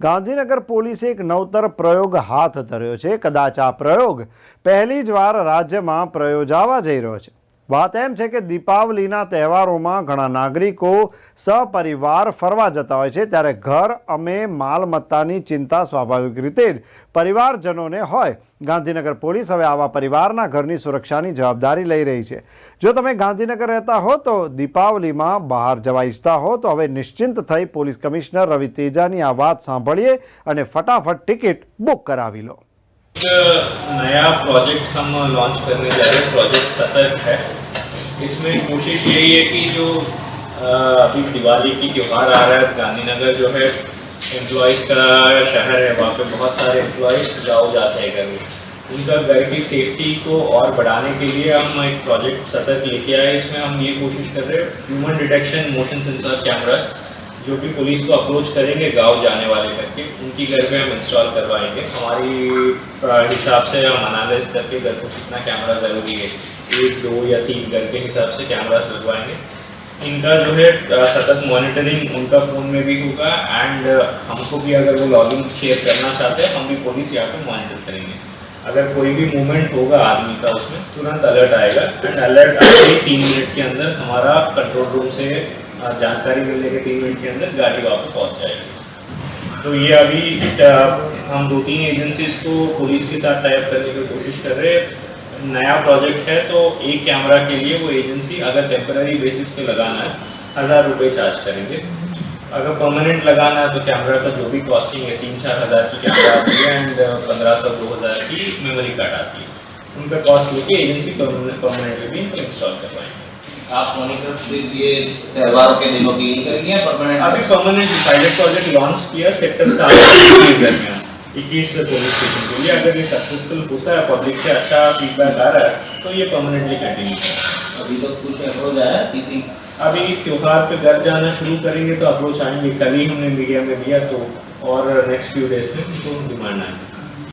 ગાંધીનગર પોલીસે એક નવતર પ્રયોગ હાથ ધર્યો છે. કદાચ આ પ્રયોગ પહેલી જ વાર રાજ્યમાં પ્રયોજાવા જઈ રહ્યો છે. વાત એમ છે કે દીપાવલીના તહેવારોમાં ઘણા નાગરિકો સપરિવાર ફરવા જતા હોય છે ત્યારે ઘર અમે માલમત્તાની ચિંતા સ્વાભાવિક રીતે જ પરિવારજનોને હોય ગાંધીનગર પોલીસ હવે આવા પરિવારના ઘરની સુરક્ષાની જવાબદારી લઈ રહી છે જો તમે ગાંધીનગર રહેતા હો તો દીપાવલીમાં બહાર જવા ઈચ્છતા હો તો હવે નિશ્ચિંત થઈ પોલીસ કમિશનર રવિ તેજાની આ વાત સાંભળીએ અને ફટાફટ ટિકિટ બુક કરાવી લો एक नया प्रोजेक्ट हम लॉन्च करने जा रहे हैं प्रोजेक्ट सतर्क है इसमें कोशिश यही है कि जो अभी दिवाली की त्यौहार आ रहा है, गांधीनगर जो है एम्प्लॉयज़ का शहर है, वहाँ पे बहुत सारे एम्प्लॉयज़ जाओ जाते हैं घर में। उनका घर की सेफ्टी को और बढ़ाने के लिए हम एक प्रोजेक्ट सतर्क लेके आए इसमें हम ये कोशिश कर रहे हैं human detection motion sensor camera जो कि पुलिस को अप्रोच करेंगे, गाँव जाने वाले करके, उनकी घर पे हम इंस्टॉल करवाएँगे। हमारी हिसाब से हम एनालिस करके घर को कितना कैमरा ज़रूरी है एक दो या तीन घर के हिसाब से कैमरास लगवाएँगे। इनका जो है सतत मॉनिटरिंग उनका फ़ोन में भी होगा एंड हमको भी अगर वो लॉगिन शेयर करना चाहते हैं, हम भी पुलिस यहाँ पे मॉनिटर करेंगे। अगर कोई भी मूवमेंट होगा आदमी का उसमें, तुरंत अलर्ट आएगा। एंड अलर्ट आते ही तीन मिनट के अंदर हमारा कंट्रोल रूम से जानकारी मिलने के तीन मिनट के अंदर गाड़ी पे पहुँच जाएगी। तो ये अभी हम दो तीन एजेंसीज को पुलिस के साथ टाइप करने की कोशिश कर रहे हैं। नया प्रोजेक्ट है तो एक कैमरा के लिए वो एजेंसी अगर टेम्पररी बेसिस पे लगाना है, हज़ार रुपये चार्ज करेंगे। अगर परमानेंट लगाना है तो कैमरा का जो भी कॉस्टिंग है, तीन चार हज़ार की कैमरा आती है एंड पंद्रह सौ, दो हज़ार की मेमोरी कार्ड आती है। उनका कॉस्ट लेके एजेंसी परमानेंटली भी इंस्टॉल करवाएँगे। आप मॉनिटर के लिए त्योहारों के दिनों की यही करेंगे परमानेंट अभी परमानेंट पायलट प्रोजेक्ट लॉन्च किया सेक्टर सात इक्कीस पुलिस स्टेशन के लिए अगर ये सक्सेसफुल होता है पब्लिक से अच्छा फीडबैक आ रहा है तो ये परमानेंटली कंटिन्यू अभी तो कुछ अप्रोच आया किसी? अभी त्योहार पे घर जाना शुरू करेंगे तो अप्रोच आएँगे। कल ही हमने मीडिया में दिया तो और नेक्स्ट फ्यू डेज़ में उनको डिमांड आएँगे।